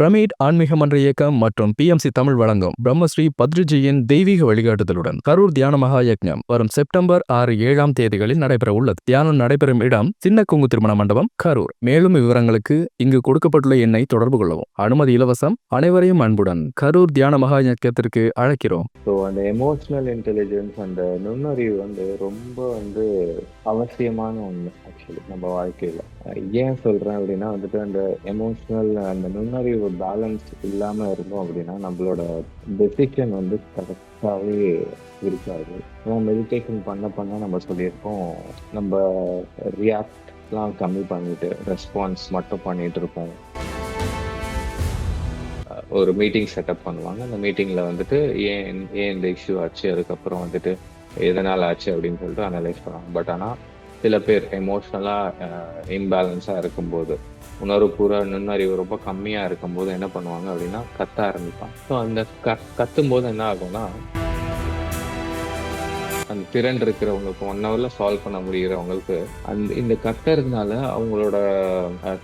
Pyramid ஆன்மீக மன்ற இயக்கம் மற்றும் பிஎம்சி தமிழ் வழங்கும் பிரம்மஸ்ரீ பத்ரிஜியின் தெய்வீக வழிகாட்டுதலுடன் கரூர் தியான மகா யக்ஞம் வரும் செப்டம்பர் ஆறு ஏழாம் தேதிகளில் நடைபெற உள்ளது தியானம் நடைபெறும் இடம் சின்ன குங்கு திருமண மண்டபம் கரூர். மேலும் விவரங்களுக்கு இங்கு கொடுக்கப்பட்டுள்ள எண்ணை தொடர்பு கொள்ளவும். அனுமதி இலவசம் அனைவரையும் அன்புடன் கரூர் தியான மகா யக்கத்திற்கு அழைக்கிறோம். ஸோ அந்த எமோஷ்னல் இன்டெலிஜென்ஸ் அந்த நுண்ணறிவு வந்து ரொம்ப வந்து அவசியமான ஒன்று ஆக்சுவலி நம்ம வாழ்க்கையில். ஏன் சொல்கிறேன் அப்படின்னா வந்துட்டு அந்த எமோஷ்னல் அந்த நுண்ணறிவு பேலன்ஸ் இல்லாமல் இருந்தோம் அப்படின்னா நம்மளோட டெசிஷன் வந்து கரெக்டாகவே இருக்காது. மெடிடேஷன் பண்ண பண்ண நம்ம சொல்லியிருக்கோம். நம்ம ரியாக்ட்லாம் கம்மி பண்ணிட்டு ரெஸ்பான்ஸ் மட்டும் பண்ணிட்டு இருப்போம். ஒரு மீட்டிங் செட்டப் பண்ணுவாங்க. அந்த மீட்டிங்கில் வந்துட்டு ஏன் ஏன் இந்த இஷ்யூ ஆச்சு? அதுக்கப்புறம் வந்துட்டு எதனால் ஆச்சு அப்படின்னு சொல்லிட்டு அனலைஸ் பண்ணுவாங்க. பட் ஆனால் சில பேர் எமோஷ்னலாக இம்பேலன்ஸாக இருக்கும்போது உணர்வுபூர்வ நுண்ணறிவு ரொம்ப கம்மியாக இருக்கும்போது என்ன பண்ணுவாங்க அப்படின்னா கத்த ஆரம்பிப்பாங்க. ஸோ அந்த க கத்தும்போது என்ன ஆகும்னா அந்த திறன் இருக்கிறவங்களுக்கு ஒன் ஹவர்ல சால்வ் பண்ண முடிகிறவங்களுக்கு அந்த இந்த கட்டறதுனால அவங்களோட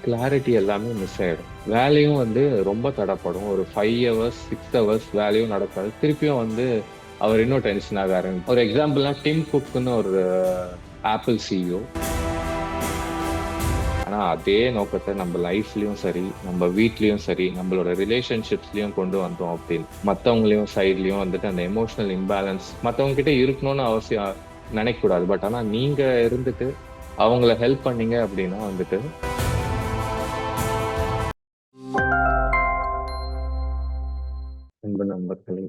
கிளாரிட்டி எல்லாமே மிஸ் ஆயிடும். வேலையும் வந்து ரொம்ப தடப்படும். ஒரு ஃபைவ் ஹவர்ஸ் சிக்ஸ் ஹவர்ஸ் வேலையும் நடக்காது. திருப்பியும் வந்து அவர் இன்னும் டென்ஷன் ஆக ஆரம்பிக்கும் ஒரு எக்ஸாம்பிள்னா டிம் குக்குன்னு ஒரு ஆப்பிள் சிஇஓ ஆனால் அதே நோக்கத்தை நம்ம லைஃப்லையும் சரி நம்ம வீட்லேயும் சரி நம்மளோட ரிலேஷன்ஷிப்ஸ்லையும் கொண்டு வந்தோம் அப்படின்னு. மற்றவங்களையும் சைட்லையும் வந்துட்டு அந்த எமோஷனல் இம்பேலன்ஸ் மற்றவங்க கிட்ட இருக்கணும்னு அவசியம் நினைக்கக்கூடாது. பட் ஆனால் நீங்கள் இருந்துட்டு அவங்கள ஹெல்ப் பண்ணீங்க அப்படின்னா வந்துட்டு அன்பு நண்பர்களே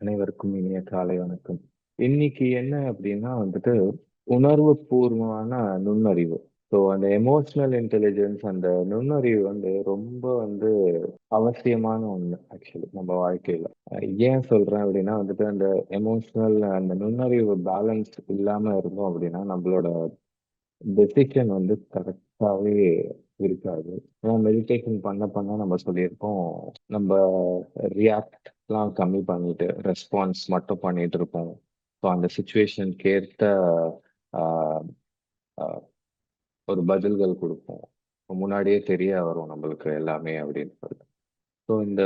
அனைவருக்கும் இனிய காலை வணக்கம். இன்னைக்கு என்ன அப்படின்னா வந்துட்டு உணர்வு பூர்வமான நுண்ணறிவு. ஸோ அந்த எமோஷனல் இன்டெலிஜென்ஸ் அந்த நுண்ணறிவு வந்து ரொம்ப வந்து அவசியமான ஒன்று ஆக்சுவலி நம்ம வாழ்க்கையில. ஏன் சொல்றேன் அப்படின்னா வந்துட்டு அந்த எமோஷனல் அந்த நுண்ணறிவு பேலன்ஸ் இல்லாம இருந்தோம் அப்படின்னா நம்மளோட டெசிஷன் வந்து கரெக்டாகவே இருக்காது. மெடிடேஷன் பண்ண பண்ண நம்ம சொல்லியிருக்கோம் நம்ம ரியாக்ட்லாம் கம்மி பண்ணிட்டு ரெஸ்பான்ஸ் மட்டும் பண்ணிட்டு இருப்போம். ஸோ அந்த சுச்சுவேஷனுக்கு ஏற்ற ஒரு பதில்கள் கொடுப்போம். முன்னாடியே தெரிய வரும் நம்மளுக்கு எல்லாமே அப்படின்னு ஸோ இந்த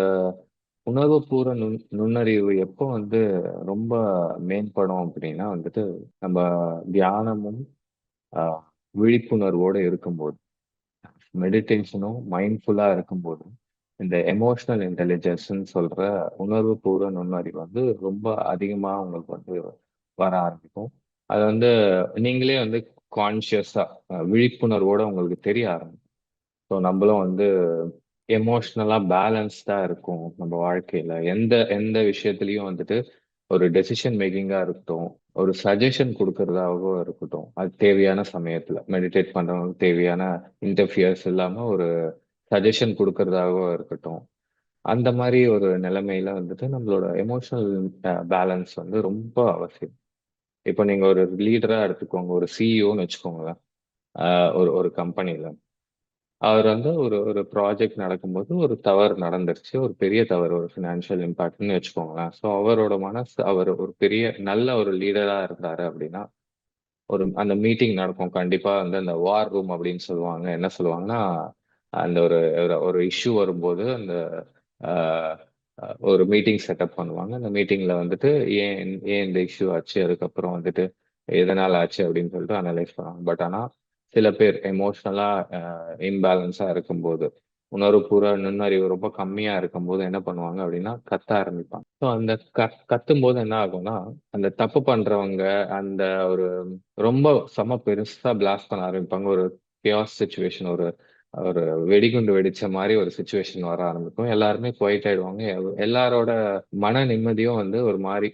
உணர்வுபூர்வ நுண் நுண்ணறிவு எப்போ வந்து ரொம்ப மேம்படும் அப்படின்னா வந்துட்டு நம்ம தியானமும் விழிப்புணர்வோடு இருக்கும்போது மெடிடேஷனும் மைண்ட்ஃபுல்லாக இருக்கும்போது இந்த எமோஷனல் இன்டெலிஜென்ஸ்ன்னு சொல்கிற உணர்வு பூர்வ நுண்ணறிவு வந்து ரொம்ப அதிகமாக உங்களுக்கு வந்து வர ஆரம்பிக்கும். அது வந்து நீங்களே வந்து கான்சியஸா விழிப்புணர்வோட உங்களுக்கு தெரிய ஆரம்பிக்கும். ஸோ நம்மளும் வந்து எமோஷ்னலா பேலன்ஸ்டா இருக்கும் நம்ம வாழ்க்கையில. எந்த எந்த விஷயத்துலயும் வந்துட்டு ஒரு டெசிஷன் மேக்கிங்கா இருக்கட்டும் ஒரு சஜஷன் கொடுக்கறதாகவும் இருக்கட்டும் அது தேவையான சமயத்துல மெடிடேட் பண்றவங்களுக்கு தேவையான இன்டர்ஃபியர்ஸ் இல்லாம ஒரு சஜஷன் கொடுக்கறதாகவும் இருக்கட்டும் அந்த மாதிரி ஒரு நிலைமையில வந்துட்டு நம்மளோட எமோஷனல் பேலன்ஸ் வந்து ரொம்ப அவசியம். இப்போ நீங்க ஒரு லீடராக எடுத்துக்கோங்க ஒரு சிஇஓன்னு வச்சுக்கோங்களேன் ஒரு ஒரு கம்பெனில அவர் வந்து ஒரு ஒரு ப்ராஜெக்ட் நடக்கும்போது ஒரு தவறு நடந்துருச்சு ஒரு பெரிய தவறு ஒரு ஃபினான்ஷியல் இம்பாக்ட்னு வச்சுக்கோங்களேன். ஸோ அவரோட மனசு அவர் ஒரு பெரிய நல்ல ஒரு லீடராக இருந்தார் அப்படின்னா ஒரு அந்த மீட்டிங் நடக்கும். கண்டிப்பாக வந்து அந்த வார் ரூம் அப்படின்னு சொல்லுவாங்க. என்ன சொல்லுவாங்கன்னா அந்த ஒரு ஒரு இஷ்யூ வரும்போது அந்த ஒரு மீட்டிங் செட்டப் பண்ணுவாங்க. அந்த மீட்டிங்ல வந்துட்டு ஏன் ஏன் இந்த இஷ்யூ ஆச்சு? அதுக்கப்புறம் வந்துட்டு எதனால ஆச்சு அப்படின்னு சொல்லிட்டு அனலைஸ் பண்ணுவாங்க. பட் ஆனா சில பேர் எமோஷ்னலா இம்பேலன்ஸா இருக்கும்போது உணர்வுபூர்வ நுண்ணறிவு ரொம்ப கம்மியா இருக்கும்போது என்ன பண்ணுவாங்க அப்படின்னா கத்த ஆரம்பிப்பாங்க. ஸோ அந்த க கத்தும் போது என்ன ஆகும்னா அந்த தப்பு பண்றவங்க அந்த ஒரு ரொம்ப சம பெருசா பிளாஸ்ட் பண்ண ஆரம்பிப்பாங்க. ஒரு கியாஸ் சுச்சுவேஷன் ஒரு ஒரு வெடிகுண்டு வெடிச்ச மாதிரி ஒரு சுச்சுவேஷன் வர ஆரம்பிக்கும். எல்லாருமே குவைட் ஆயிடுவாங்க. எல்லாரோட மன நிம்மதியும் வந்து ஒரு மாதிரி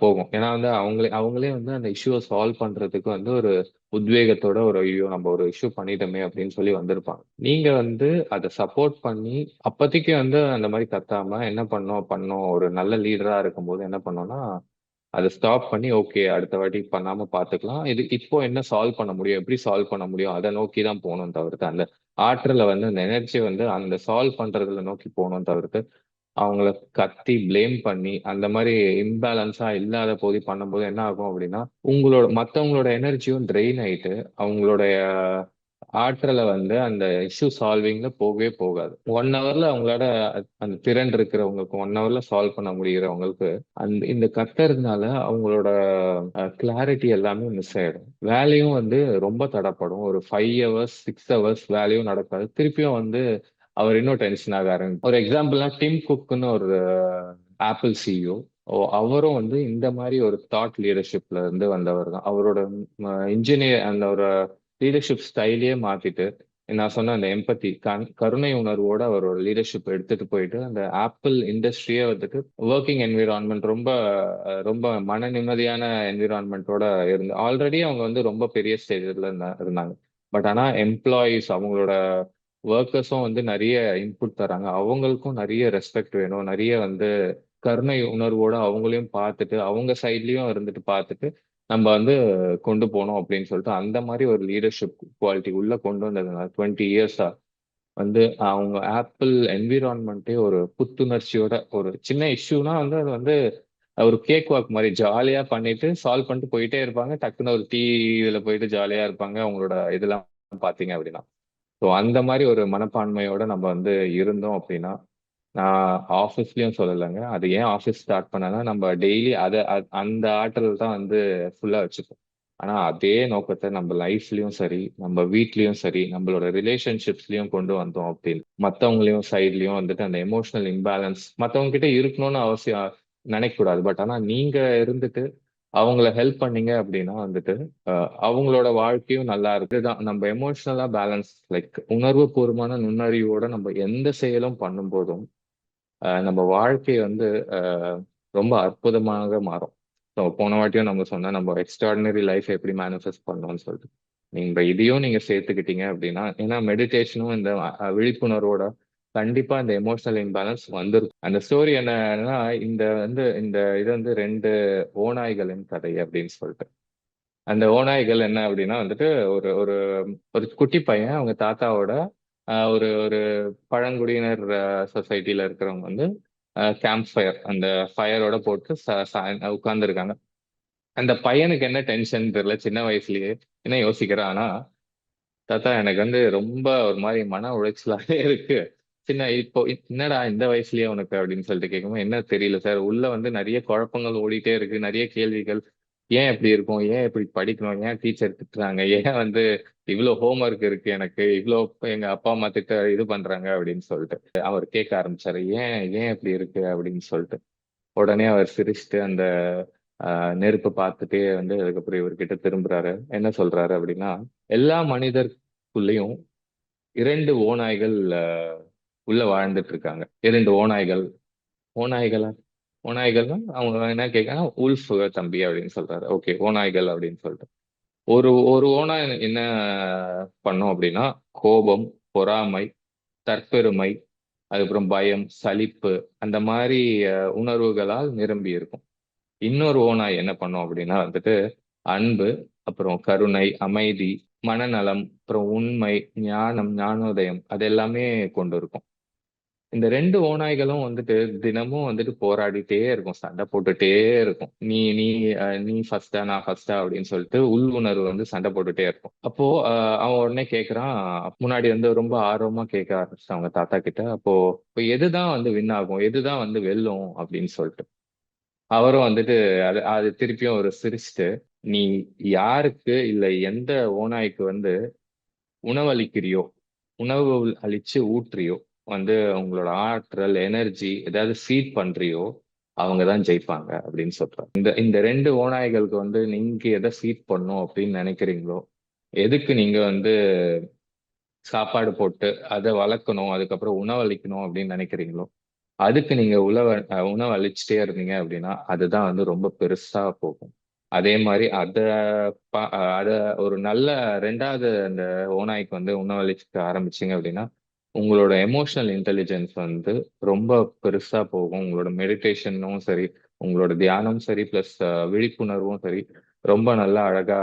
போகும். ஏன்னா வந்து அவங்களே அவங்களே வந்து அந்த இஷ்யூவை சால்வ் பண்றதுக்கு வந்து ஒரு உத்வேகத்தோட ஒரு ஐயோ நம்ம ஒரு இஷ்யூ பண்ணிட்டோமே அப்படின்னு சொல்லி வந்திருப்பாங்க. நீங்க வந்து அதை சப்போர்ட் பண்ணி அப்போதைக்கு வந்து அந்த மாதிரி கத்தாம என்ன பண்ணோம் பண்ணோம். ஒரு நல்ல லீடரா இருக்கும்போது என்ன பண்ணோம்னா அதை ஸ்டாப் பண்ணி ஓகே அடுத்த வாட்டி பண்ணாம பாத்துக்கலாம் இது இப்போ என்ன சால்வ் பண்ண முடியும்? எப்படி சால்வ் பண்ண முடியும்? அதை நோக்கி தான் போகணும் தவிர்த்து. அந்த ஆற்றலை வந்து அந்த எனர்ஜி வந்து அந்த சால்வ் பண்றதுல நோக்கி போகணும் தவிர்த்து அவங்கள கத்தி பிளேம் பண்ணி அந்த மாதிரி இம்பேலன்ஸா இல்லாத போது பண்ணும்போது என்ன ஆகும் அப்படின்னா உங்களோட மற்றவங்களோட எனர்ஜியும் ட்ரெயின் ஆயிட்டு அவங்களுடைய ஆற்றல வந்து அந்த இஷ்யூ சால்விங்ல போகவே போகாது. ஒன் ஹவர்ல அவங்களோட அந்த திறன் இருக்கிறவங்களுக்கு ஒன் ஹவர்ல சால்வ் பண்ண முடிகிறவங்களுக்கு அந்த இந்த கத்துறதுனால அவங்களோட கிளாரிட்டி எல்லாமே மிஸ் ஆயிடும். வேலையும் வந்து ரொம்ப தடப்படும். ஒரு ஃபைவ் ஹவர்ஸ் சிக்ஸ் ஹவர்ஸ் வேலையும் நடக்காது. திருப்பியும் வந்து அவர் இன்னும் டென்ஷன் ஆக ஆரம்பிக்கும். ஒரு எக்ஸாம்பிள்னா டிம் குக்னு ஒரு ஆப்பிள் சிஇஓ ஓ அவரும் வந்து இந்த மாதிரி ஒரு தாட் லீடர்ஷிப்ல இருந்து வந்தவர் தான். அவரோட இன்ஜினியர் அந்த ஒரு லீடர்ஷிப் ஸ்டைலையே மாத்திட்டு நான் சொன்ன அந்த எம்பத்தி கருணை உணர்வோட அவரோட லீடர்ஷிப் எடுத்துட்டு போயிட்டு அந்த ஆப்பிள் இண்டஸ்ட்ரியே வந்துட்டு ஒர்க்கிங் என்விரான்மெண்ட் ரொம்ப ரொம்ப மன நிம்மதியான என்விரான்மெண்ட்டோட இருந்து ஆல்ரெடி அவங்க வந்து ரொம்ப பெரிய ஸ்டேஜ்ல இருந்தாங்க. பட் ஆனா எம்ப்ளாயீஸ் அவங்களோட ஒர்க்கர்ஸும் வந்து நிறைய இன்புட் தராங்க. அவங்களுக்கும் நிறைய ரெஸ்பெக்ட் வேணும். நிறைய வந்து கருணை உணர்வோட அவங்களையும் பார்த்துட்டு அவங்க சைட்லயும் இருந்துட்டு பார்த்துட்டு நம்ம வந்து கொண்டு போனோம் அப்படின்னு சொல்லிட்டு அந்த மாதிரி ஒரு லீடர்ஷிப் குவாலிட்டி உள்ள கொண்டு வந்ததுனால டுவெண்ட்டி இயர்ஸா வந்து அவங்க ஆப்பிள் என்விரான்மெண்ட்டே ஒரு புத்துணர்ச்சியோட ஒரு சின்ன இஷ்யூனா வந்து அது வந்து ஒரு கேக் வாக் மாதிரி ஜாலியா பண்ணிட்டு சால்வ் பண்ணிட்டு போயிட்டே இருப்பாங்க. டக்குன்னு ஒரு டீ இதுல போயிட்டு ஜாலியா இருப்பாங்க. அவங்களோட இதெல்லாம் பாத்தீங்க அப்படின்னா. ஸோ அந்த மாதிரி ஒரு மனப்பான்மையோட நம்ம வந்து இருந்தோம் அப்படின்னா நான் ஆஃபீஸ்லயும் சொல்லலைங்க. அது ஏன் ஆஃபீஸ் ஸ்டார்ட் பண்ணனா நம்ம டெய்லி அதை அந்த ஆற்றல் தான் வந்து ஃபுல்லா வச்சுப்போம். ஆனா அதே நோக்கத்தை நம்ம லைஃப்லயும் சரி நம்ம வீட்லயும் சரி நம்மளோட ரிலேஷன்ஷிப்ஸ்லயும் கொண்டு வந்தோம் அப்படின்னு. மத்தவங்களையும் சைட்லயும் வந்துட்டு அந்த எமோஷனல் இம்பேலன்ஸ் மத்தவங்க கிட்ட இருக்கணும்னு அவசியம் நினைக்க கூடாது பட் ஆனா நீங்க இருந்துட்டு அவங்கள ஹெல்ப் பண்ணீங்க அப்படின்னா வந்துட்டு அவங்களோட வாழ்க்கையும் நல்லா இருக்கு இதுதான் நம்ம எமோஷனலா பேலன்ஸ் லைக் உணர்வு பூர்வமான நுண்ணறிவோட நம்ம எந்த செயலும் பண்ணும்போதும் நம்ம வாழ்க்கை வந்து ரொம்ப அற்புதமாக மாறும். ஸோ போன வாட்டியும் நம்ம சொன்னால் நம்ம எக்ஸ்ட்ராடினரி லைஃப் எப்படி மேனிஃபெஸ்ட் பண்ணோம்னு சொல்லிட்டு. நீங்க இதையும் நீங்க சேர்த்துக்கிட்டீங்க அப்படின்னா ஏன்னா மெடிடேஷனும் இந்த விழிப்புணர்வோட கண்டிப்பா இந்த எமோஷனல் இம்பேலன்ஸ் வந்துருக்கும். அந்த ஸ்டோரி என்னன்னா இந்த வந்து இந்த இது வந்து ரெண்டு ஓநாய்களின் கதை அப்படின்னு சொல்லிட்டு. அந்த ஓநாய்கள் என்ன அப்படின்னா வந்துட்டு ஒரு ஒரு ஒரு குட்டி பையன் அவங்க தாத்தாவோட ஒரு ஒரு பழங்குடியினர் சொசைட்டில இருக்கிறவங்க வந்து கேம்ப் ஃபயர் அந்த ஃபயரோட போட்டு உட்கார்ந்துருக்காங்க. அந்த பையனுக்கு என்ன டென்ஷன் தெரியல சின்ன வயசுலயே என்ன யோசிக்கிறான் தாத்தா எனக்கு வந்து ரொம்ப ஒரு மாதிரி மன உளைச்சலாவே இருக்கு. சின்ன இப்போ என்னடா இந்த வயசுலயே உனக்கு அப்படின்னு சொல்லிட்டு கேட்கும்போது என்ன தெரியல சார் உள்ள வந்து நிறைய குழப்பங்கள் ஓடிட்டே இருக்கு நிறைய கேள்விகள் ஏன் இப்படி இருக்கும்? ஏன் இப்படி படிக்கணும்? ஏன் டீச்சர் திட்டுறாங்க? ஏன் வந்து இவ்வளோ ஹோம் ஒர்க் இருக்கு எனக்கு? இவ்வளோ எங்க அப்பா அம்மா திட்ட இது பண்றாங்க அப்படின்னு சொல்லிட்டு. அவர் கேட்க ஆரம்பிச்சாரு. ஏன் ஏன் இப்படி இருக்கு அப்படின்னு சொல்லிட்டு. உடனே அவர் சிரிச்சுட்டு அந்த ஆஹ், நெருப்பை பார்த்துட்டே வந்து அதுக்கப்புறம் இவர்கிட்ட திரும்புறாரு. என்ன சொல்றாரு அப்படின்னா எல்லா மனிதர்க்குள்ளயும் இரண்டு ஓநாய்கள் உள்ள வாழ்ந்துட்டு இருக்காங்க. இரண்டு ஓநாய்கள். ஓநாய்களா? ஓநாய்கள்னா அவங்க என்ன கேட்காங்க உல்ஃப் தம்பி அப்படின்னு சொல்றாரு. ஓகே ஓநாய்கள் அப்படின்னு சொல்லிட்டு. ஒரு ஒரு ஓனாய் என்ன பண்ணும் அப்படின்னா கோபம் பொறாமை தற்பெருமை அதுக்கப்புறம் பயம் சலிப்பு அந்த மாதிரி உணர்வுகளால் நிரம்பி இருக்கும். இன்னொரு ஓநாய் என்ன பண்ணும் அப்படின்னா வந்துட்டு அன்பு அப்புறம் கருணை அமைதி மனநலம் அப்புறம் உண்மை ஞானம் ஞானோதயம் அது எல்லாமே கொண்டு இருக்கும். இந்த ரெண்டு ஓநாய்களும் வந்துட்டு தினமும் வந்துட்டு போராடிட்டே இருக்கும். சண்டை போட்டுட்டே இருக்கும். நீ நீ நீ ஃபர்ஸ்டா நான் ஃபர்ஸ்டா அப்படின்னு சொல்லிட்டு உள் உணர்வு வந்து சண்டை போட்டுட்டே இருக்கும். அப்போ அவன் உடனே கேக்குறான். முன்னாடி வந்து ரொம்ப ஆர்வமா கேட்க ஆரம்பிச்சிட்டான் அவங்க தாத்தா கிட்ட. அப்போ இப்போ எதுதான் வந்து வின் ஆகும்? எதுதான் வந்து வெல்லும்? அப்படின்னு சொல்லிட்டு. அவரும் வந்துட்டு அது அது திருப்பியும் ஒரு சிரிச்சுட்டு நீ யாருக்கு இல்ல எந்த ஓநாய்க்கு வந்து உணவளிக்கிறியோ உணவு அழிச்சு ஊற்றுறியோ வந்து உங்களோட ஆற்றல் எனர்ஜி ஏதாவது ஃபீட் பண்றியோ அவங்க தான் ஜெயிப்பாங்க அப்படின்னு சொல்றாங்க. இந்த இந்த ரெண்டு ஓநாய்களுக்கு வந்து நீங்க எதை ஃபீட் பண்ணும் அப்படின்னு நினைக்கிறீங்களோ எதுக்கு நீங்க வந்து சாப்பாடு போட்டு அதை வளர்க்கணும் அதுக்கப்புறம் உணவளிக்கணும் அப்படின்னு நினைக்கிறீங்களோ அதுக்கு நீங்க உணவ உணவு அழிச்சிட்டே இருந்தீங்க அப்படின்னா அதுதான் வந்து ரொம்ப பெருசா போகும். அதே மாதிரி அத பா- அத ஒரு நல்ல ரெண்டாவது அந்த ஓநாய்க்கு வந்து உணவளிச்சுக்க ஆரம்பிச்சீங்க அப்படின்னா உங்களோட எமோஷனல் இன்டெலிஜென்ஸ் வந்து ரொம்ப பெருசா போகும். உங்களோட மெடிடேஷனும் சரி உங்களோட தியானம் சரி பிளஸ் விழிப்புணர்வும் சரி ரொம்ப நல்லா அழகா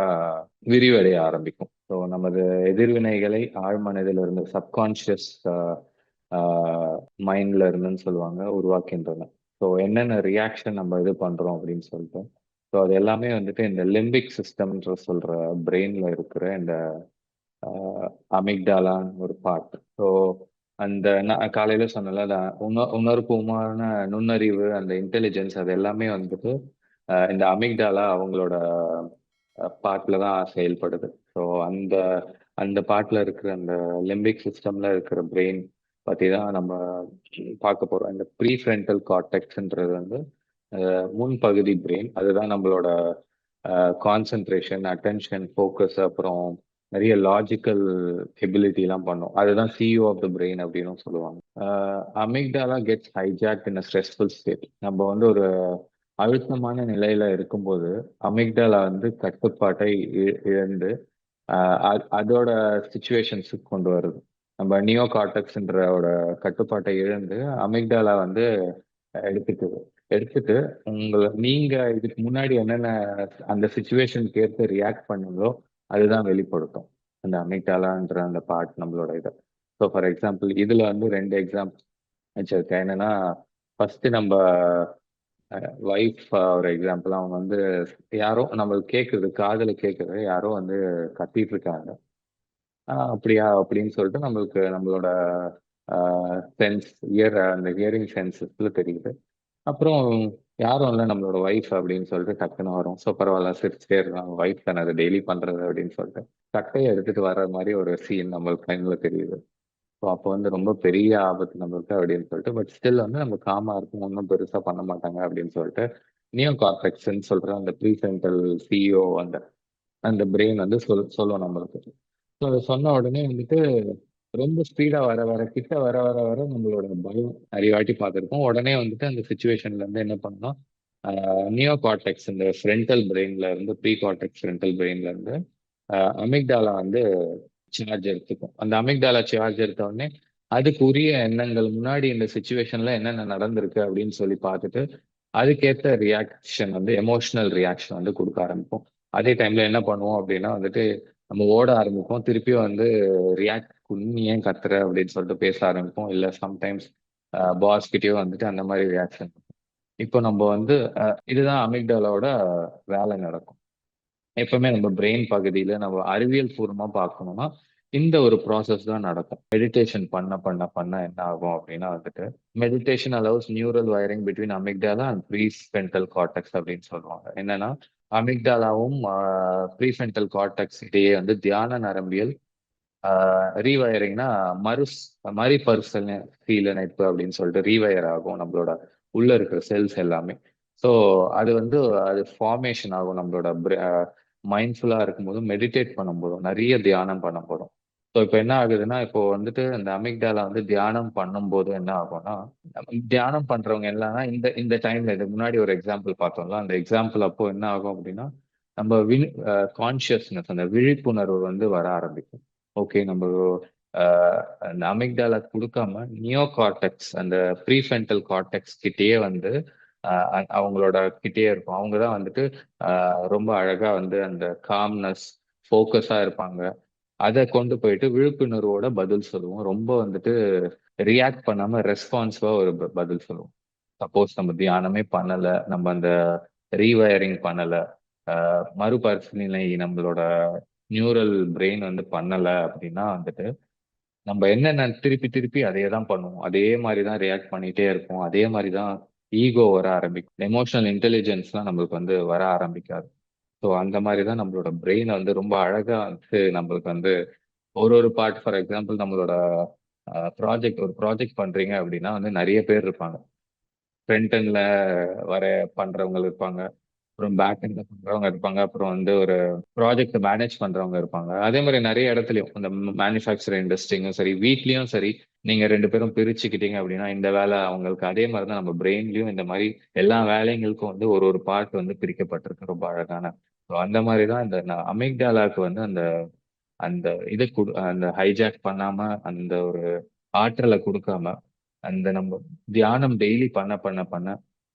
விரிவடைய ஆரம்பிக்கும். ஸோ நமது எதிர்வினைகளை ஆழ்மனதில் இருந்து சப்கான்ஷியஸ் மைண்ட்ல இருந்துன்னு சொல்லுவாங்க உருவாக்கின்றன. ஸோ என்னென்ன ரியாக்ஷன் நம்ம இது பண்றோம் அப்படின்னு சொல்லிட்டு. ஸோ அது எல்லாமே வந்துட்டு இந்த லிம்பிக் சிஸ்டம்ன்ற சொல்ற பிரெயின்ல இருக்கிற இந்த அமிக்டாலான்னு ஒரு பார்ட் ஸோ அந்த நான் காலையில சொன்னல அந்த உண உணர்வுபூர்வமான நுண்ணறிவு அந்த இன்டெலிஜென்ஸ் அது எல்லாமே வந்துட்டு அஹ், இந்த அமிக்டாலா அவங்களோட பார்ட்ல தான் செயல்படுது. ஸோ அந்த அந்த பார்ட்ல இருக்கிற அந்த லிம்பிக் சிஸ்டம்ல இருக்கிற பிரெயின் பத்தி தான் நம்ம பார்க்க போறோம். இந்த ப்ரீ ஃப்ரண்டல் கார்டெக்ஸ்ன்றது வந்து முன்பகுதி பிரெயின் அதுதான் நம்மளோட கான்சென்ட்ரேஷன் அட்டென்ஷன் ஃபோக்கஸ் அப்புறம் நிறைய லாஜிக்கல் எபிலிட்டி எல்லாம் பண்ணும். அதுதான் சிஇஓ ஆஃப் த பிரெயின் அப்படின்னு சொல்லுவாங்க. Amygdala gets hijacked in stressful state நம்ம வந்து ஒரு அழுத்தமான நிலையில இருக்கும்போது அமிக்டாலா வந்து கட்டுப்பாட்டை இ- இழந்து அதோட சுச்சுவேஷன்ஸுக்கு கொண்டு வருது. நம்ம நியோ கார்டக்ஸ்ன்றோட கட்டுப்பாட்டை இழந்து அமிக்டாலா வந்து எடுத்துக்குது. எடுத்துட்டு உங்களை நீங்க இதுக்கு முன்னாடி என்னென்ன அந்த சுச்சுவேஷனுக்கு ஏற்ற ரியாக்ட் பண்ணுங்களோ அதுதான் வெளிப்படுத்தும். அந்த அமிக்டாலான்ற அந்த பார்ட் நம்மளோட இது. ஸோ ஃபார் எக்ஸாம்பிள் இதுல வந்து ரெண்டு எக்ஸாம்பிள் வச்சிருக்கேன். என்னன்னா ஃபர்ஸ்ட் நம்ம ஒய்ஃப் ஒரு எக்ஸாம்பிள் அவங்க வந்து யாரோ நம்மளுக்கு கேட்குறது காதல கேட்குறது யாரோ வந்து கத்திட்டு இருக்காங்க. அப்படியா அப்படின்னு சொல்லிட்டு நம்மளுக்கு நம்மளோட சென்ஸ் இயர் அந்த ஹியரிங் சென்சஸ்ல தெரியுது. அப்புறம் யாரும் இல்லை நம்மளோட ஒய்ஃப் அப்படின்னு சொல்லிட்டு டக்குன்னு வரும். ஸோ பரவாயில்ல சிரிச்சிட்டே இருக்காங்க ஒய்ஃப் தானே அதை டெய்லி பண்றது அப்படின்னு சொல்லிட்டு கட்டையை எடுத்துட்டு வர்ற மாதிரி ஒரு சீன் நம்மளுக்கு கண்ணில் தெரியுது. ஸோ அப்போ வந்து ரொம்ப பெரிய ஆபத்து நம்மளுக்கு அப்படின்னு சொல்லிட்டு பட் ஸ்டில் வந்து நம்ம காமா இருக்கும் ஒன்றும் பெருசா பண்ண மாட்டாங்க அப்படின்னு சொல்லிட்டு நியோ கார்டெக்ஸ்ன்னு சொல்ற அந்த ப்ரீசென்டல் சிஇஓ அந்த அந்த பிரெயின் வந்து சொல் சொல்லும் நம்மளுக்கு. ஸோ அதை சொன்ன உடனே வந்துட்டு ரொம்ப ஸ்பீடா வர வர கிட்ட வர வர வர நம்மளோட பயம் நிறைய வாட்டி பார்த்துருக்கோம் உடனே வந்துட்டு அந்த சுச்சுவேஷன்ல இருந்து என்ன பண்ணோம்? நியோ கார்டெக்ஸ் இந்த ஃப்ரண்டல் பிரெயின்ல இருந்து ப்ரீ கார்டெக்ஸ் ஃப்ரண்டல் பிரெயின்ல இருந்து அமிக்டாலா வந்து சார்ஜ் எடுத்துக்கும். அந்த அமிக்டாலா சார்ஜ் எடுத்த உடனே அதுக்கு உரிய எண்ணங்கள் முன்னாடி இந்த சுச்சுவேஷன்ல என்னென்ன நடந்திருக்கு அப்படின்னு சொல்லி பார்த்துட்டு அதுக்கேற்ற ரியாக்ஷன் வந்து எமோஷனல் ரியாக்ஷன் வந்து கொடுக்க ஆரம்பிப்போம். அதே டைம்ல என்ன பண்ணுவோம் அப்படின்னா வந்துட்டு நம்ம ஓட ஆரம்பிப்போம். திருப்பி வந்து ரியாக்ட் நீ ஏன் கத்துற? அப்படின்னு சொல்லிட்டு பேச ஆரம்பிப்போம். இல்ல சம்டைம்ஸ் பாஸ் கிட்டயோ வந்துட்டு அந்த மாதிரி ரியாக்ஷன் இப்போ நம்ம வந்து இதுதான் அமிக்டாலோட வேலை நடக்கும். எப்பவுமே நம்ம பிரெயின் பகுதியில நம்ம அறிவியல் பூர்வமா பார்க்கணும்னா இந்த ஒரு ப்ராசஸ் தான் நடக்கும். மெடிடேஷன் பண்ண பண்ண பண்ண என்ன ஆகும் அப்படின்னா வந்துட்டு meditation allows neural wiring between amygdala and prefrontal cortex அப்படின்னு சொல்லுவாங்க. என்னன்னா அமிக்டாலாவும் ப்ரீஃபென்டல் கார்டெக்ஸ் இடையே வந்து தியான நரம்பியல் ரீவயரிங்னா மறு மறுபரிசீலனைப்பு அப்படின்னு சொல்லிட்டு ரீவயர் ஆகும் நம்மளோட உள்ள இருக்கிற செல்ஸ் எல்லாமே. ஸோ அது வந்து அது ஃபார்மேஷன் ஆகும் நம்மளோட மைண்ட்ஃபுல்லாக இருக்கும்போது மெடிடேட் பண்ணும்போதும் நிறைய தியானம் பண்ணும்போதும் ஸோ இப்போ என்ன ஆகுதுன்னா இப்போ வந்துட்டு இந்த அமிக்டாலா வந்து தியானம் பண்ணும்போது என்ன ஆகும்னா தியானம் பண்றவங்க என்னன்னா இந்த இந்த டைம்ல இதுக்கு முன்னாடி ஒரு எக்ஸாம்பிள் பார்த்தோம்ல அந்த எக்ஸாம்பிள் அப்போ என்ன ஆகும் அப்படின்னா நம்ம வி கான்சியஸ்னஸ் அந்த விழிப்புணர்வு வந்து வர ஆரம்பிக்கும். ஓகே நம்ம அந்த அமிக்டாலா கொடுக்காம நியோ கார்டெக்ஸ் அந்த ப்ரீஃபென்டல் கார்டெக்ஸ் கிட்டேயே வந்து அவங்களோட கிட்டேயே இருக்கும். அவங்க தான் வந்துட்டு ரொம்ப அழகா வந்து அந்த காம்னஸ் ஃபோக்கஸா இருப்பாங்க. அதை கொண்டு போயிட்டு விழிப்புணர்வோட பதில் சொல்லுவோம். ரொம்ப வந்துட்டு ரியாக்ட் பண்ணாம ரெஸ்பான்சிவா ஒரு ப- பதில் சொல்லுவோம். சப்போஸ் நம்ம தியானமே பண்ணல நம்ம அந்த ரீவயரிங் பண்ணல மறுபரிசீலனை நம்மளோட நியூரல் பிரெயின் வந்து பண்ணல அப்படின்னா வந்துட்டு நம்ம என்னென்ன திருப்பி திருப்பி அதே தான் பண்ணுவோம். அதே மாதிரி தான் ரியாக்ட் பண்ணிட்டே இருப்போம். அதே மாதிரி தான் ஈகோ வர ஆரம்பிக்கும். எமோஷனல் இன்டெலிஜென்ஸ்லாம் நம்மளுக்கு வந்து வர ஆரம்பிக்காது. ஸோ அந்த மாதிரி தான் நம்மளோட பிரெயினை வந்து ரொம்ப அழகா வந்து நம்மளுக்கு வந்து ஒரு ஒரு பார்ட் ஃபார் எக்ஸாம்பிள் நம்மளோட ப்ராஜெக்ட் ஒரு ப்ராஜெக்ட் பண்றீங்க அப்படின்னா வந்து நிறைய பேர் இருப்பாங்க. ஃப்ரண்ட் எண்ட்ல வர பண்றவங்க இருப்பாங்க. அப்புறம் பேக் எண்ட்ல பண்றவங்க இருப்பாங்க. அப்புறம் வந்து ஒரு ப்ராஜெக்ட் மேனேஜ் பண்றவங்க இருப்பாங்க. அதே மாதிரி நிறைய இடத்துலயும் இந்த மேனுஃபேக்சர் இண்டஸ்ட்ரியும் சரி வீட்லயும் சரி நீங்க ரெண்டு பேரும் பிரிச்சுக்கிட்டீங்க அப்படின்னா இந்த வேலை அவங்களுக்கு அதே மாதிரி தான் நம்ம பிரெயின்லயும் இந்த மாதிரி எல்லா வேலைங்களுக்கும் வந்து ஒரு ஒரு பார்ட் வந்து பிரிக்கப்பட்டிருக்கு. ரொம்ப அழகான ஸோ அந்த மாதிரி தான் இந்த அமிக்டாலாக்கு வந்து அந்த அந்த இதை கொடு அந்த ஹைஜாக் பண்ணாம அந்த ஒரு ஆற்றலை கொடுக்காம அந்த நம்ம தியானம் டெய்லி பண்ண பண்ண பண்ண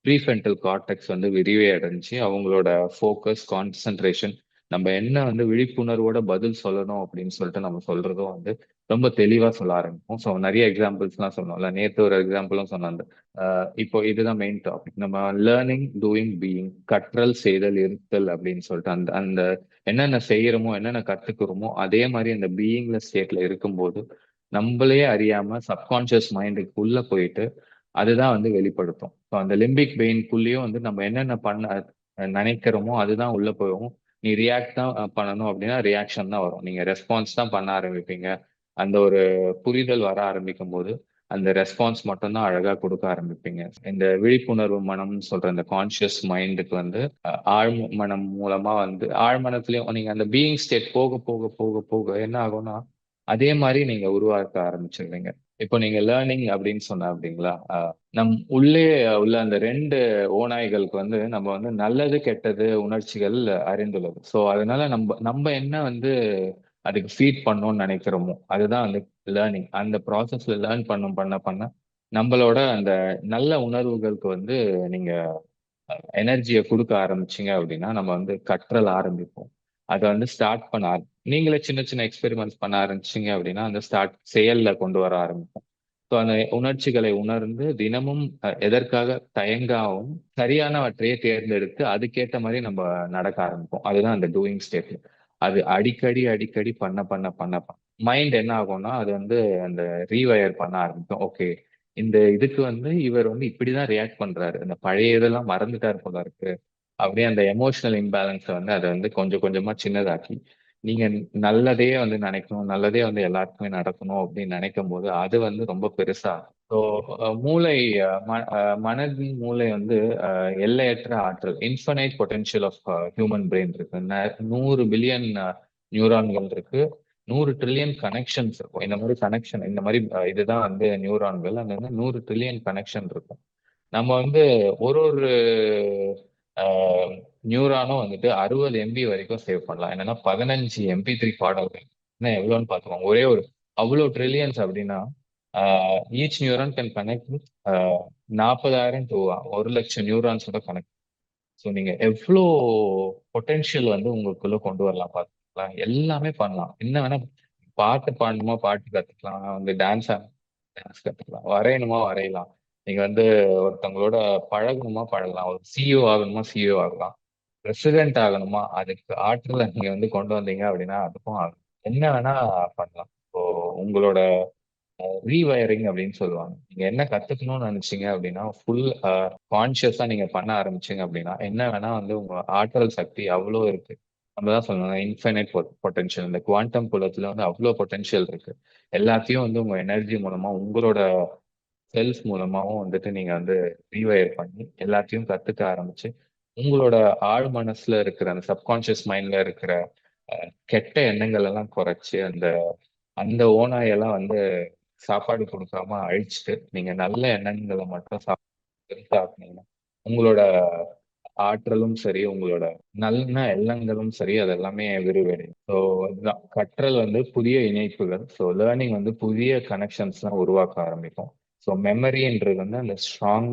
ப்ரீஃபென்டல் கார்டெக்ஸ் வந்து விரிவே அடைஞ்சு அவங்களோட ஃபோக்கஸ் கான்சென்ட்ரேஷன் நம்ம என்ன வந்து விழிப்புணர்வோட பதில் சொல்லணும் அப்படின்னு சொல்லிட்டு நம்ம சொல்றதும் வந்து ரொம்ப தெளிவா சொல்ல ஆரம்பிப்போம். ஸோ நிறைய எக்ஸாம்பிள்ஸ்லாம் சொன்னோம்ல. நேற்று ஒரு எக்ஸாம்பிளும் சொன்னாங்க இப்போ இதுதான் மெயின் டாபிக் நம்ம லேர்னிங் டூயிங் பீயிங் கற்றல் செய்தல் இருத்தல் அப்படின்னு சொல்லிட்டு அந்த அந்த என்னென்ன செய்யறோமோ என்னென்ன கத்துக்கிறோமோ அதே மாதிரி அந்த பீயிங்ல ஸ்டேட்ல இருக்கும்போது நம்மளே அறியாம சப்கான்சியஸ் மைண்டுக்கு உள்ள போயிட்டு அதுதான் வந்து வெளிப்படுத்தும். ஸோ அந்த லிம்பிக் பெயின்குள்ளேயும் வந்து நம்ம என்னென்ன பண்ண நினைக்கிறோமோ அதுதான் உள்ள போயிடும் நீ ரியாக்ட் தான் பண்ணணும் அப்படின்னா ரியாக்ஷன் தான் வரும். நீங்க ரெஸ்பான்ஸ் தான் பண்ண ஆரம்பிப்பீங்க. அந்த ஒரு புரிதல் வர ஆரம்பிக்கும் போது அந்த ரெஸ்பான்ஸ் மட்டும்தான் அழகா கொடுக்க ஆரம்பிப்பீங்க. இந்த விழிப்புணர்வு மனம் சொல்ற இந்த கான்சியஸ் மைண்டுக்கு வந்து ஆழ் மனம் மூலமா வந்து ஆழ்மனத்திலயும் நீங்க அந்த பீயிங் ஸ்டேட் போக போக போக போக என்ன ஆகும்னா அதே மாதிரி நீங்க உருவாக்க ஆரம்பிச்சிருவீங்க. இப்போ நீங்க லேர்னிங் அப்படின்னு சொன்ன அப்படிங்களா நம் உள்ளே உள்ள அந்த ரெண்டு ஓநாய்களுக்கு வந்து நம்ம வந்து நல்லது கெட்டது உணர்ச்சிகள் அறிந்துள்ளது. ஸோ அதனால நம்ம நம்ம என்ன வந்து அதுக்கு ஃபீட் பண்ணணும்னு நினைக்கிறோமோ அதுதான் வந்து லேர்னிங் அந்த ப்ராசஸ்ல லேர்ன் பண்ணும் பண்ண பண்ண நம்மளோட அந்த நல்ல உணர்வுகளுக்கு வந்து நீங்க எனர்ஜியை கொடுக்க ஆரம்பிச்சீங்க அப்படின்னா நம்ம வந்து கற்றல் ஆரம்பிப்போம். அதை வந்து ஸ்டார்ட் பண்ண ஆரம்பி நீங்களே சின்ன சின்ன எக்ஸ்பெரிமெண்ட்ஸ் பண்ண ஆரம்பிச்சிங்க அப்படின்னா அந்த ஸ்டார்ட் செயலில் கொண்டு வர ஆரம்பிப்போம். ஸோ அந்த உணர்ச்சிகளை உணர்ந்து தினமும் எதற்காக தயங்காவும் சரியானவற்றையே தேர்ந்தெடுத்து அதுக்கேற்ற மாதிரி நம்ம நடக்க ஆரம்பிப்போம். அதுதான் அந்த டூயிங் ஸ்டேட் அது அடிக்கடி அடிக்கடி பண்ண பண்ண பண்ண மைண்ட் என்ன ஆகும்னா அது வந்து அந்த ரீவயர் பண்ண ஆரம்பிக்கும். ஓகே இந்த இதுக்கு வந்து இவர் வந்து இப்படிதான் ரியாக்ட் பண்றாரு. அந்த பழைய இதெல்லாம் மறந்துட்டாரு போல இருக்கு. அப்படியே அந்த எமோஷனல் இம்பேலன்ஸை வந்து அதை வந்து கொஞ்சம் கொஞ்சமா சின்னதாக்கி நீங்க நல்லதே வந்து நினைக்கணும் நல்லதே வந்து எல்லாருக்குமே நடக்கணும் அப்படின்னு நினைக்கும் போது அது வந்து ரொம்ப பெருசா ஸோ மூளை ம- அஹ், மனதின் மூளை வந்து அஹ், எல்லையற்ற ஆற்றல் infinite potential of human brain இருக்கு. ந- நூறு பில்லியன் நியூரான்கள் இருக்கு. நூறு ட்ரில்லியன் கனெக்ஷன்ஸ் இருக்கும். இந்த மாதிரி கனெக்ஷன் இந்த மாதிரி அஹ், இதுதான் வந்து நியூரான்கள் அந்த வந்து நூறு ட்ரில்லியன் கனெக்ஷன் இருக்கும். நம்ம வந்து ஒரு ஒரு நியூரானும் வந்துட்டு அறுபது எம்பி வரைக்கும் சேவ் பண்ணலாம். என்னன்னா பதினஞ்சு எம்பி த்ரீ பாடல்கள். என்ன எவ்வளோன்னு பார்த்துக்கோங்க. ஒரே ஒரு அவ்வளோ ட்ரில்லியன்ஸ் அப்படின்னா each neuron can connect with நாற்பதாயிரம் டு ஒரு லட்சம் நியூரான்ஸோட கனெக்ட் ஸோ நீங்க எவ்வளோ பொட்டென்ஷியல் வந்து உங்களுக்குள்ள கொண்டு வரலாம் பார்த்துக்கலாம் எல்லாமே பண்ணலாம். என்ன வேணா பாட்டு பாடணுமா பாட்டு கத்துக்கலாம். வந்து டான்ஸ் டான்ஸ் கத்துக்கலாம். வரையணுமா வரையலாம். நீங்க வந்து ஒருத்தவங்களோட பழகணுமா பழகலாம். ஒரு சிஇஓ ஆகணுமா சிஇஓ ஆகலாம். பிரசிடென்ட் ஆகணுமா அதுக்கு ஆற்றலை நீங்க வந்து கொண்டு வந்தீங்க அப்படின்னா அதுக்கும் ஆகும் என்ன வேணா பண்ணலாம். ஸோ உங்களோட ரீவயரிங் அப்படின்னு சொல்லுவாங்க. நீங்க என்ன கத்துக்கணும்னு நினைச்சீங்க அப்படின்னா ஃபுல் கான்சியஸா நீங்க பண்ண ஆரம்பிச்சீங்க அப்படின்னா என்ன வேணா வந்து உங்க ஆற்றல் சக்தி அவ்வளோ இருக்கு. நம்ம தான் சொல்லணும் இன்ஃபைனைட் பொட்டன்ஷியல் இந்த குவாண்டம் புலத்துல வந்து அவ்வளோ பொட்டன்ஷியல் இருக்கு. எல்லாத்தையும் வந்து உங்க எனர்ஜி மூலமா உங்களோட செல்ஃப் மூலமாவும் வந்துட்டு நீங்க வந்து ரீவயர் பண்ணி எல்லாத்தையும் கத்துக்க ஆரம்பிச்சு உங்களோட ஆழ் மனசுல இருக்கிற அந்த சப்கான்சியஸ் மைண்ட்ல இருக்கிற கெட்ட எண்ணங்கள் எல்லாம் குறைச்சு அந்த அந்த ஓனாயெல்லாம் வந்து சாப்பாடு கொடுக்காம அழிச்சிட்டு நீங்க நல்ல எண்ணங்களை மட்டும் சாப்பிட்டீங்கன்னா உங்களோட ஆற்றலும் சரி உங்களோட நல்ல எண்ணங்களும் சரி அது எல்லாமே விரிவடையும். ஸோ அதுதான். கற்றல் வந்து புதிய இணைப்புகள். ஸோ லேர்னிங் வந்து புதிய கனெக்ஷன்ஸ் தான் உருவாக்க ஆரம்பிக்கும். ஸோ மெமரின்றது வந்து அந்த ஸ்ட்ராங்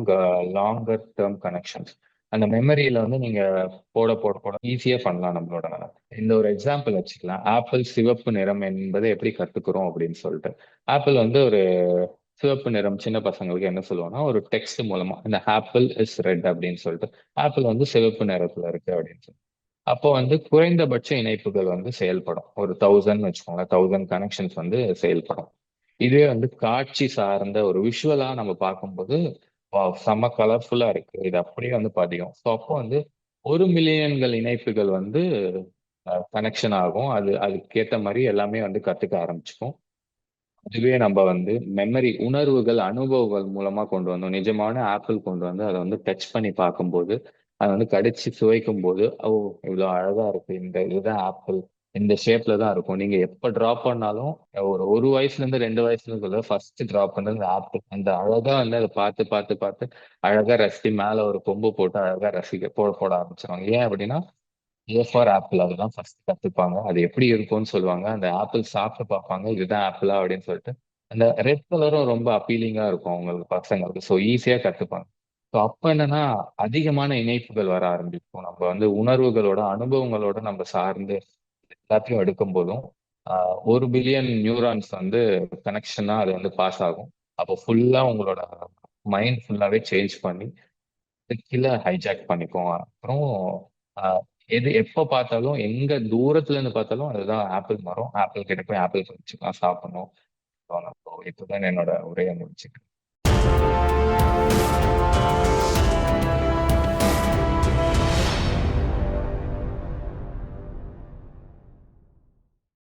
லாங்கர் டேர்ம் கனெக்ஷன்ஸ் அந்த மெமரியில வந்து நீங்க போட போட போட ஈஸியா பண்ணலாம் நம்மளோட. இந்த ஒரு எக்ஸாம்பிள் வச்சுக்கலாம். ஆப்பிள் சிவப்பு நிறம் என்பதை எப்படி கத்துக்கிறோம் அப்படின்னு சொல்லிட்டு. ஆப்பிள் வந்து ஒரு சிவப்பு நிறம் சின்ன பசங்களுக்கு என்ன சொல்லுவோம்னா ஒரு டெக்ஸ்ட் மூலமா இந்த ஆப்பிள் இஸ் ரெட் அப்படின்னு சொல்லிட்டு. ஆப்பிள் வந்து சிவப்பு நிறத்துல இருக்கு அப்படின்னு சொல்லி. அப்போ வந்து குறைந்தபட்ச இணைப்புகள் வந்து செயல்படும். ஒரு தௌசண்ட் வச்சுக்கோங்களேன். தௌசண்ட் கனெக்ஷன்ஸ் வந்து செயல்படும். இதுவே வந்து காட்சி சார்ந்த ஒரு விஷுவலா நம்ம பார்க்கும்போது செம்ம கலர்ஃபுல்லா இருக்கு. இது அப்படியே வந்து பதியும். ஸோ அப்போ வந்து ஒரு மில்லியன்கள் இணைப்புகள் வந்து கனெக்ஷன் ஆகும். அது அதுக்கேற்ற மாதிரி எல்லாமே வந்து கத்துக்க ஆரம்பிச்சுக்கும். அதுவே நம்ம வந்து மெமரி உணர்வுகள் அனுபவங்கள் மூலமா கொண்டு வந்தோம். நிஜமான ஆப்பிள் கொண்டு வந்து அதை வந்து டச் பண்ணி பார்க்கும்போது அதை வந்து கடிச்சு சுவைக்கும் போது ஓ இவ்வளோ அழகா இருக்கு. இந்த இதுதான் ஆப்பிள் இந்த ஷேப்ல தான் இருக்கும். நீங்க எப்ப டிராப் பண்ணாலும் ஒரு ஒரு வயசுல இருந்து ரெண்டு வயசுல ஃபர்ஸ்ட் டிராப் பண்ணது இந்த ஆப்பிள் அந்த அழகா வந்து அதை பார்த்து பார்த்து பார்த்து அழகா ரசித்து மேல ஒரு கொம்பு போட்டு அழகா ரசிக்க போட போட ஆரம்பிச்சிருவாங்க. ஏன் அப்படின்னா ஏ ஃபார் ஆப்பிள் அதுதான் ஃபர்ஸ்ட் கத்துப்பாங்க. அது எப்படி இருக்கும்னு சொல்லுவாங்க. அந்த ஆப்பிள் சாப்பிட்டு பார்ப்பாங்க. இதுதான் ஆப்பிளா அப்படின்னு சொல்லிட்டு. அந்த ரெட் கலரும் ரொம்ப அப்பீலிங்கா இருக்கும் அவங்களுக்கு பசங்களுக்கு. ஸோ ஈஸியா கத்துப்பாங்க. ஸோ அப்போ என்னன்னா அதிகமான இணைப்புகள் வர ஆரம்பிக்கும். நம்ம வந்து உணர்வுகளோட அனுபவங்களோட நம்ம சார்ந்து எல்லாத்தையும் எடுக்கும் போதும் ஒரு பில்லியன் நியூரான்ஸ் வந்து கனெக்ஷனா அது வந்து பாஸ் ஆகும். அப்போ ஃபுல்லா உங்களோட மைண்ட் ஃபுல்லாவே சேஞ்ச் பண்ணி கீழே ஹைஜாக் பண்ணிக்கும். அப்புறம் எது எப்போ பார்த்தாலும் எங்க தூரத்துல இருந்து பார்த்தாலும் அதுதான் ஆப்பிள் மரம். ஆப்பிள் கிட்ட போய் ஆப்பிள் பறிச்சுக்கலாம் சாப்பிடணும். இப்போதான் என்னோட உரையை முடிச்சுக்கிறேன்.